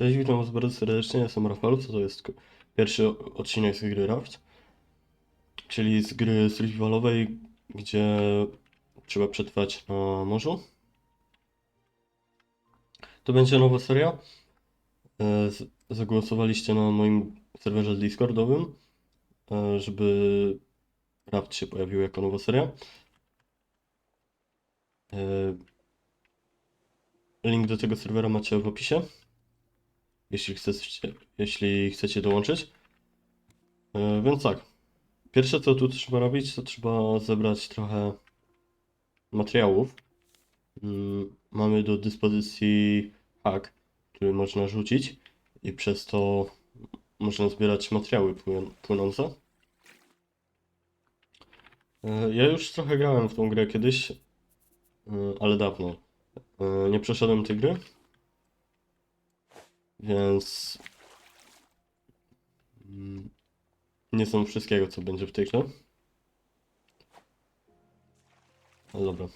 Cześć, witam was bardzo serdecznie, jestem Rafał, co to jest pierwszy odcinek z gry Raft, czyli z gry survivalowej, gdzie trzeba przetrwać na morzu. To będzie nowa seria. E, Zagłosowaliście na moim serwerze Discordowym, e, żeby Raft się pojawił jako nowa seria. E, Link do tego serwera macie w opisie jeśli chcecie, jeśli chcecie dołączyć. E, Więc tak, pierwsze co tu trzeba robić, to trzeba zebrać trochę materiałów. Mm, Mamy do dyspozycji hack, który można rzucić i przez to można zbierać materiały płyn- płynące. E, Ja już trochę grałem w tą grę kiedyś, e, ale dawno. Nie przeszedłem tej gry. Więc mm, nie są wszystkiego, co będzie w tej grze. Ale dobra.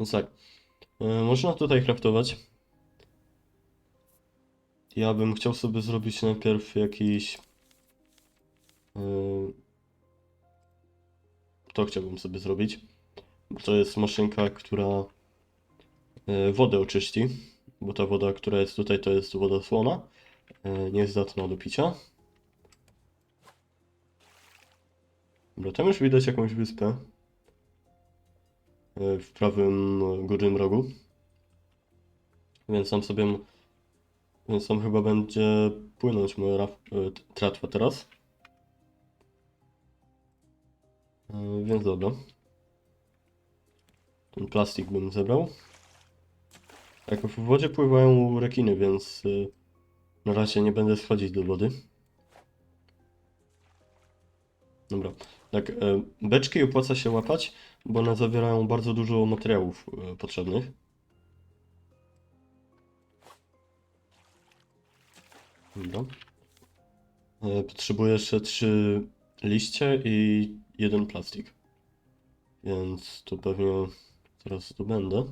Więc tak. e, Można tutaj craftować. Ja bym chciał sobie zrobić najpierw jakiś. e, To chciałbym sobie zrobić. To jest maszynka, która e, wodę oczyści bo ta woda, która jest tutaj, to jest woda słona, e, nie jest zdatna do picia. Dobra, tam już widać jakąś wyspę e, w prawym e, górnym rogu. Więc tam sobie, więc tam chyba będzie płynąć moja raf, tratwa teraz. Więc dobra. Ten plastik bym zebrał. Tak, w wodzie pływają rekiny, więc y, na razie nie będę schodzić do wody. Dobra, tak, y, beczki opłaca się łapać, bo one zawierają bardzo dużo materiałów y, potrzebnych. Dobra. Y, Potrzebuję jeszcze trzy liście i jeden plastik. Więc to pewnie zaraz zdobędę.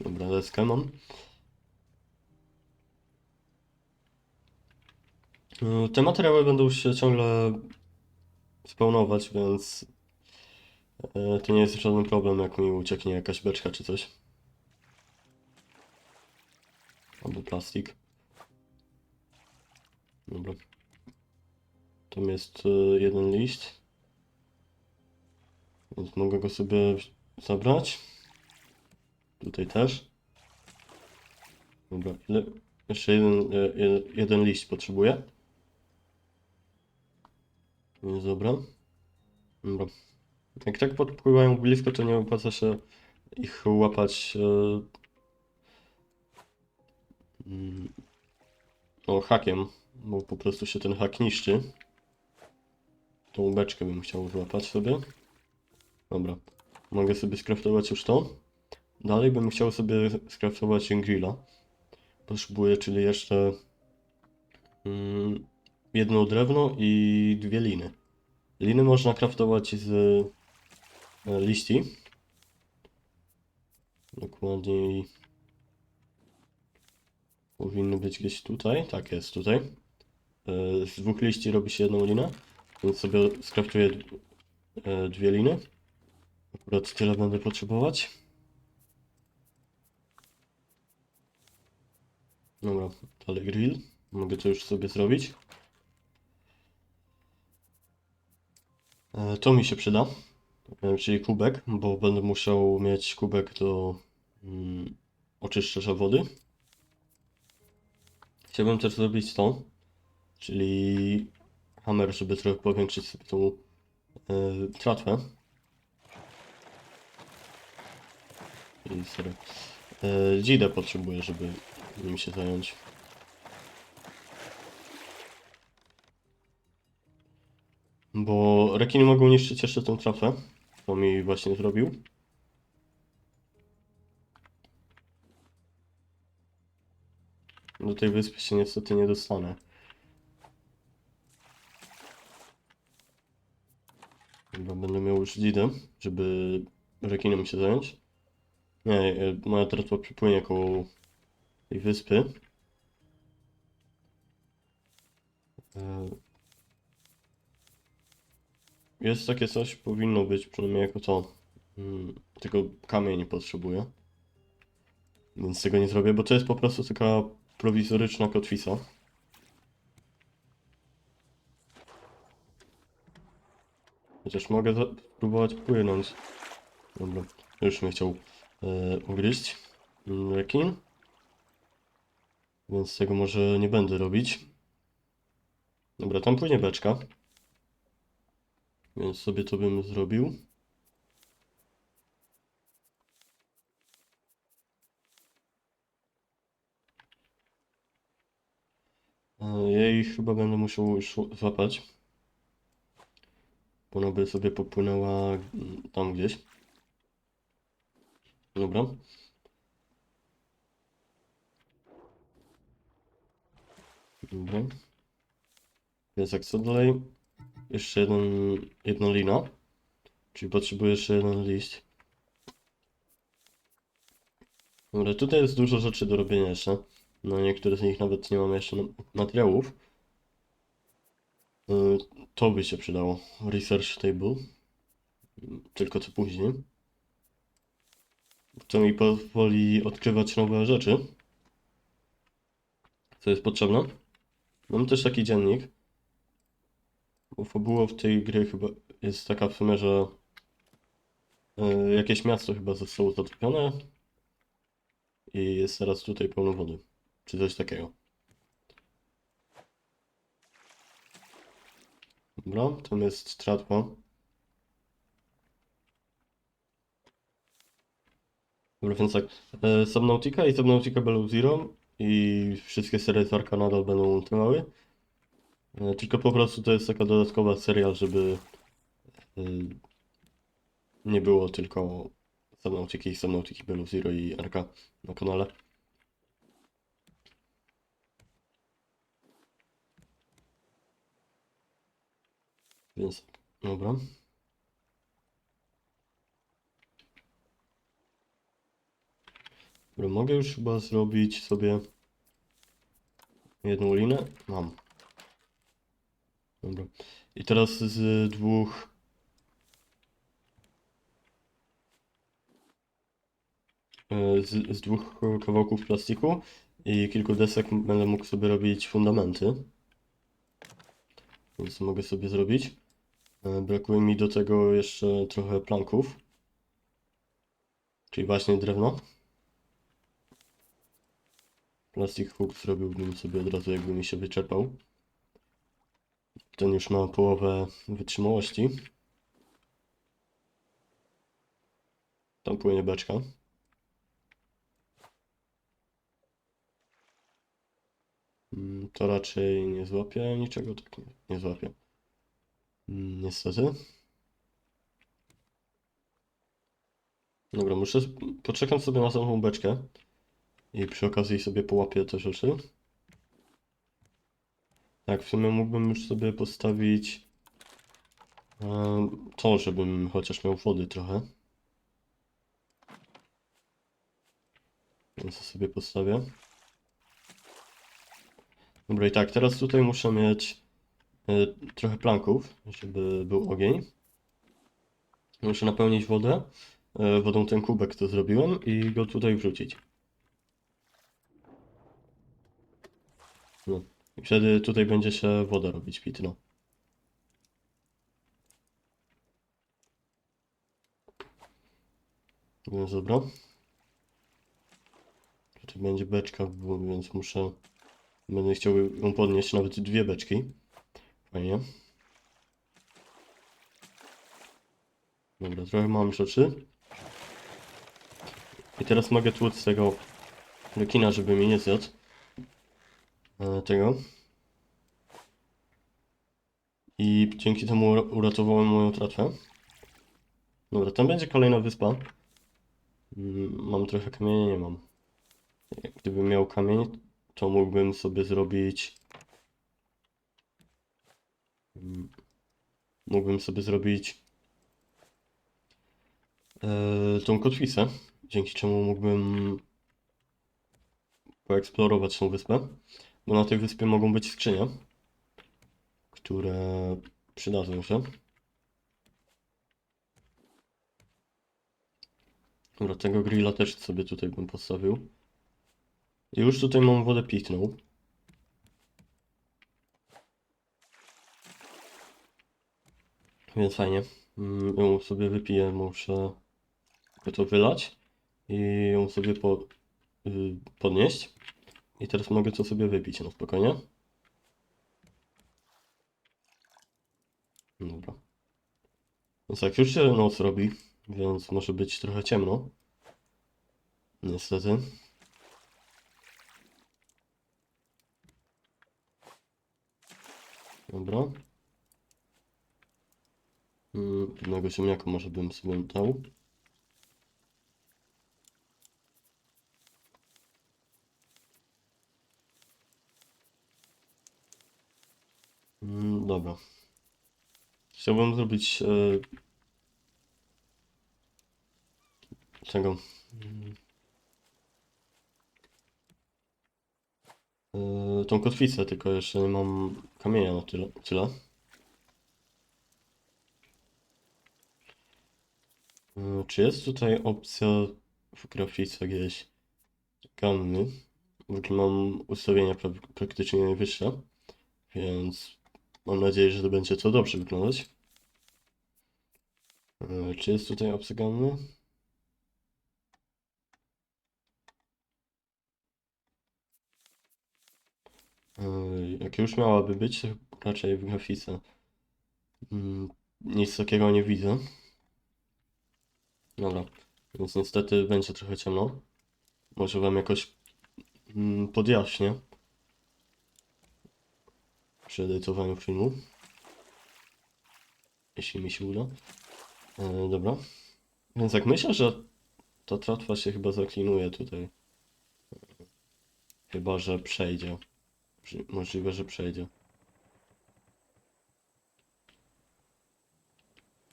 Dobra, deskę mam. E, Te materiały będą się ciągle spawnować, więc e, to nie jest żaden problem, jak mi ucieknie jakaś beczka czy coś. Albo plastik. Dobra. Tam jest e, jeden liść. Więc mogę go sobie zabrać. Tutaj też. Dobra, ile? Jeszcze jeden, e, jeden, liść potrzebuję. Więc dobra. Dobra. Jak tak podpływają blisko, to nie opłaca się ich łapać. No, hakiem, bo po prostu się ten hak niszczy. Tą beczkę bym chciał złapać sobie. Dobra. Mogę sobie skraftować już to. Dalej bym chciał sobie skraftować grilla. Potrzebuję, czyli jeszcze mm, jedno drewno i dwie liny. Liny można kraftować z e, liści. Dokładniej powinny być gdzieś tutaj. Tak jest, tutaj. E, Z dwóch liści robi się jedną linę, więc sobie skraftuję e, dwie liny. Akurat tyle będę potrzebować. Dobra, dalej grill. Mogę to już sobie zrobić. E, To mi się przyda, e, czyli kubek, bo będę musiał mieć kubek do mm, oczyszczacza wody. Chciałbym też zrobić to, czyli hammer, żeby trochę powiększyć sobie tą e, tratwę. I sorry. Dzidę potrzebuję, żeby nim się zająć. Bo rekiny mogą niszczyć jeszcze tą trafę, co mi właśnie zrobił. Do tej wyspy się niestety nie dostanę. Chyba będę miał już dzidę, żeby rekinem się zająć. Nie, e, moja tratwa przypłynie koło tej wyspy. E, Jest takie coś, powinno być, przynajmniej jako to. Mm, Tylko kamień potrzebuję. Więc tego nie zrobię, bo to jest po prostu taka prowizoryczna kotwica. Chociaż mogę spróbować płynąć. Dobra, już mnie chciał e, ugryźć mm, rekin. Więc tego może nie będę robić. Dobra, tam płynie beczka. Więc sobie to bym zrobił. E, Jej chyba będę musiał już złapać. Bo ona by sobie popłynęła mm, tam gdzieś. Dobra. Więc jak co dalej? Jeszcze jeden, jedna lina. Czyli potrzebuję jeszcze jeden liść. Dobra, tutaj jest dużo rzeczy do robienia jeszcze. No niektóre z nich nawet nie mam jeszcze materiałów. Y, To by się przydało. Research table. Tylko co później. To mi pozwoli odkrywać nowe rzeczy. Co jest potrzebne. Mam też taki dziennik. Bo fabuła w tej gry chyba jest taka w sumie, że y, jakieś miasto chyba zostało zatopione i jest teraz tutaj pełno wody. Czy coś takiego. Dobra, tam jest tratwa. Dobra, więc tak. E, Subnautica i Subnautica Below Zero i wszystkie serie z Arka nadal będą trwały. E, tylko po prostu to jest taka dodatkowa seria, żeby e, nie było tylko Subnautiki, Subnautiki Below Zero i Arka na kanale. Więc, dobra. Dobra, mogę już chyba zrobić sobie jedną linę. Mam. Dobra. I teraz z dwóch e, z, z dwóch kawałków plastiku i kilku desek będę mógł sobie robić fundamenty. Więc mogę sobie zrobić. E, Brakuje mi do tego jeszcze trochę planków. Czyli właśnie drewno. Plastic hook zrobiłbym sobie od razu, jakby mi się wyczerpał. Ten już ma połowę wytrzymałości. Tam płynie beczka. Mm, To raczej nie złapie niczego, tak nie, nie złapie. Mm, Niestety. Dobra, muszę. Poczekam sobie na samą beczkę. I przy okazji sobie połapię te rzeczy. Tak, w sumie mógłbym już sobie postawić to, żebym chociaż miał wody trochę. Więc sobie postawię. Dobra, i tak, teraz tutaj muszę mieć e, trochę planków, żeby był ogień. Muszę napełnić wodę, e, wodą ten kubek, co zrobiłem i go tutaj wrzucić. No. I wtedy tutaj będzie się woda robić pitna. Więc dobra. Tutaj będzie beczka, więc muszę... Będę chciał ją podnieść, nawet dwie beczki. Fajnie. Dobra, trochę mam rzeczy. I teraz mogę tłuc tego rekina, żeby mnie nie zjadł. E, tego. I dzięki temu ura- uratowałem moją tratwę. Dobra, tam będzie kolejna wyspa. Mm, Mam trochę kamienia, nie mam. Gdybym miał kamień, to mógłbym sobie zrobić. Mm, Mógłbym sobie zrobić. e, tą kotwicę. dzięki czemu mógłbym poeksplorować tą wyspę. Bo na tej wyspie mogą być skrzynie, które przydadzą się. Dobra, tego grilla też sobie tutaj bym postawił. I już tutaj mam wodę pitną. Więc fajnie. Mm, Ją sobie wypiję, muszę to wylać i ją sobie po, y, podnieść. I teraz mogę to sobie wypić na spokojnie. Dobra. Więc tak, już się noc robi, więc może być trochę ciemno. Niestety. Dobra. Mm, Jednego ziemniaka może bym sobie dał. Mm, Dobra. Chciałbym zrobić tego. mm, e, tą kotwicę, tylko jeszcze nie mam kamienia na tyle. tyle. Czy jest tutaj opcja w grafice gdzieś ganny? W ogóle mam ustawienia pra praktycznie najwyższe, więc mam nadzieję, że to będzie to dobrze wyglądać. E, Czy jest tutaj opcja ganny? E, Jak już miałaby być, raczej w grafice. Mm, Nic takiego nie widzę. Dobra, więc niestety będzie trochę ciemno. Może wam jakoś mm, podjaśnię przy edytowaniu filmu. Jeśli mi się uda. E, dobra. Więc jak myślę, że ta tratwa się chyba zaklinuje tutaj. Chyba, że przejdzie. Możli- Możliwe, że przejdzie.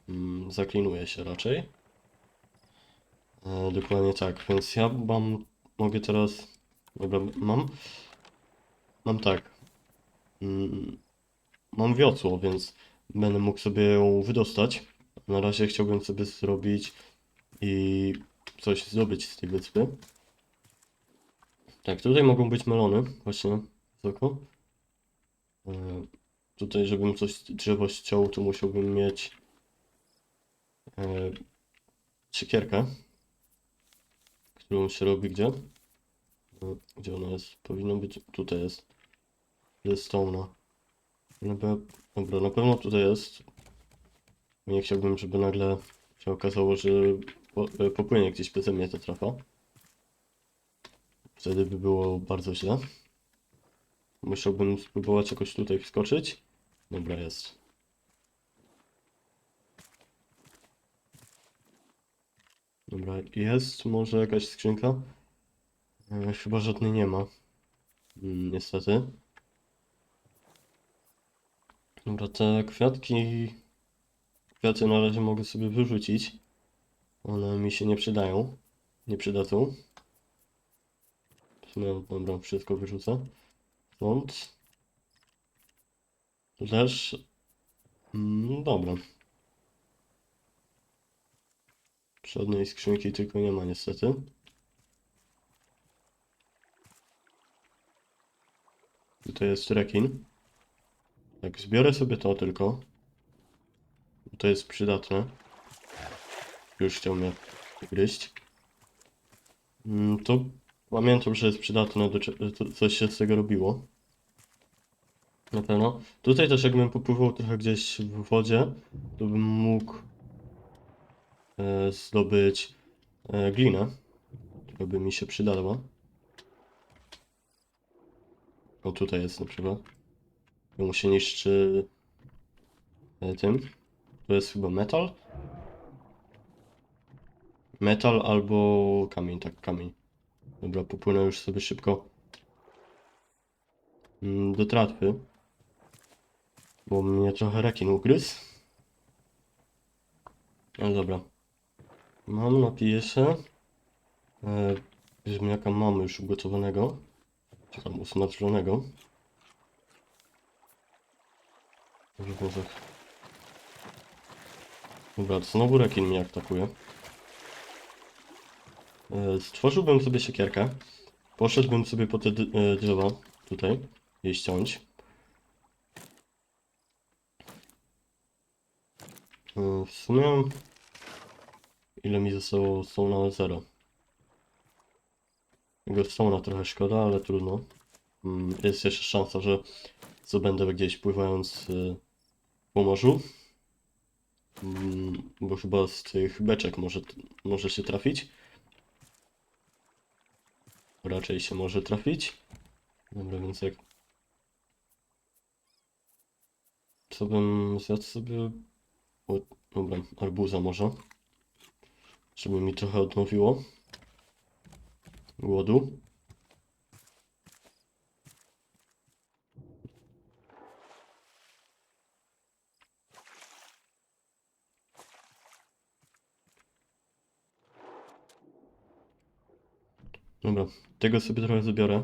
Mm, zaklinuje się raczej. E, dokładnie tak, więc ja mam, mogę teraz, dobra, mam, mam tak, mam wiosło, więc będę mógł sobie ją wydostać. Na razie chciałbym sobie zrobić i coś zdobyć z tej wyspy. Tak, tutaj mogą być melony, właśnie, wysoko. E, tutaj, żebym coś drzewo ściął, to musiałbym mieć e, siekierkę którą się robi gdzie? No, Gdzie ona jest? Powinno być. Tutaj jest. Ze stone'a. No Dobra, na pewno tutaj jest. Nie chciałbym, żeby nagle się okazało, że po, e, popłynie gdzieś beze mnie ta trafa. Wtedy by było bardzo źle. Musiałbym spróbować jakoś tutaj wskoczyć. Dobra, jest. Dobra, jest może jakaś skrzynka? E, chyba żadnej nie ma. Mm, niestety. Dobra, te kwiatki... Kwiaty na razie mogę sobie wyrzucić. One mi się nie przydają. Nie przydadzą. W sumie, dobra, wszystko wyrzucę. Stąd. Tu też. Mm, dobra. Żadnej skrzynki tylko nie ma niestety. Tutaj jest rekin. Tak, zbiorę sobie to tylko. To jest przydatne. Już chciał mnie gryźć. Mm, To pamiętam, że jest przydatne, do, coś się z tego robiło. Na pewno. Tutaj też jakbym popływał trochę gdzieś w wodzie, to bym mógł e, zdobyć e, glinę, która by mi się przydała. O, tutaj jest na przykład. Ją się niszczy e, tym. To jest chyba metal? Metal albo kamień, tak, kamień. Dobra, popłynę już sobie szybko mm, do tratwy. Bo mnie trochę rekin ugryzł. Ale dobra. Mam, napiję się. E, ziemniaka mamy już ugotowanego, czy tam usmażonego. Może wąsek. Dobra, znowu rekin mnie atakuje. E, Stworzyłbym sobie siekierkę. Poszedłbym sobie po te e, drzewa tutaj je ściąć. E, W sumie ile mi zostało stona zero. Tego stona trochę szkoda, ale trudno. Mm, Jest jeszcze szansa, że zdobędę gdzieś pływając po morzu. Mm, Bo chyba z tych beczek może, może się trafić. Raczej się może trafić. Dobra, więc jak... Co bym zjadł sobie? O, dobra, arbuza może. Żeby mi trochę odnowiło. Głodu. Dobra, tego sobie trochę zabiorę.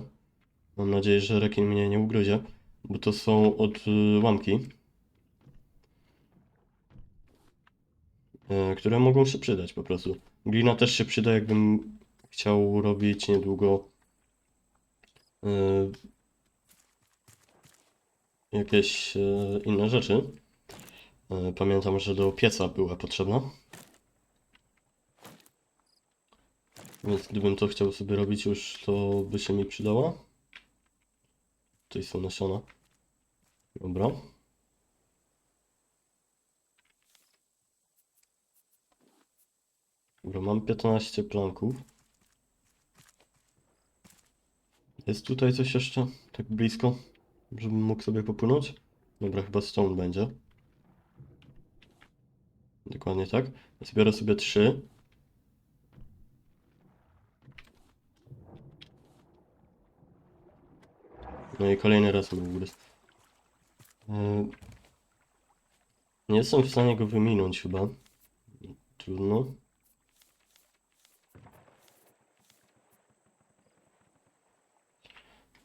Mam nadzieję, że rekin mnie nie ugryzie, bo to są od y, e, które mogą się przydać po prostu. Glina też się przyda, jakbym chciał robić niedługo e, jakieś e, inne rzeczy. Pamiętam, że do pieca była potrzebna. Więc gdybym to chciał sobie robić już, to by się mi przydała. Tutaj są nasiona. Dobra. Dobra, mam 15 planków. Jest tutaj coś jeszcze? Tak blisko? Żebym mógł sobie popłynąć? Dobra, chyba stone będzie. Dokładnie tak. Zbiorę sobie 3. No i kolejny raz mnie ugryzł. Yy, Nie jestem w stanie go wyminąć chyba. Trudno.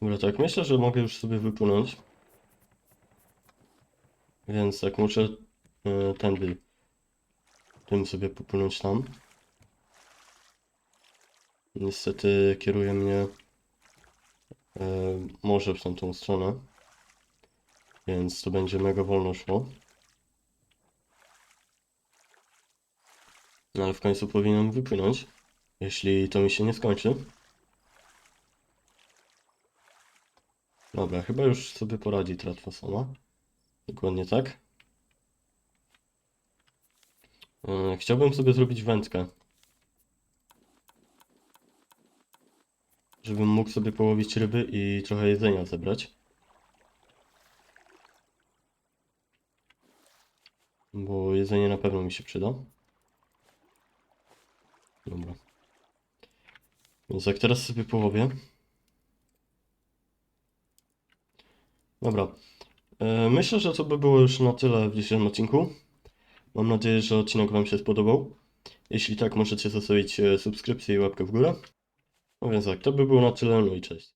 Dobra, tak, myślę, że mogę już sobie wypłynąć. Więc tak, muszę yy, tędy tym sobie popłynąć tam. Niestety kieruje mnie e, morze w tamtą stronę. Więc to będzie mega wolno szło. No ale w końcu powinienem wypłynąć, jeśli to mi się nie skończy. Dobra, chyba już sobie poradzi tratwa sama. Dokładnie tak. E, Chciałbym sobie zrobić wędkę. Żebym mógł sobie połowić ryby i trochę jedzenia zebrać. Bo jedzenie na pewno mi się przyda. Dobra. Więc jak teraz sobie połowię. Dobra. E, Myślę, że to by było już na tyle w dzisiejszym odcinku. Mam nadzieję, że odcinek Wam się spodobał. Jeśli tak, możecie zostawić e, subskrypcję i łapkę w górę. No więc tak, to by było na tyle, no i cześć.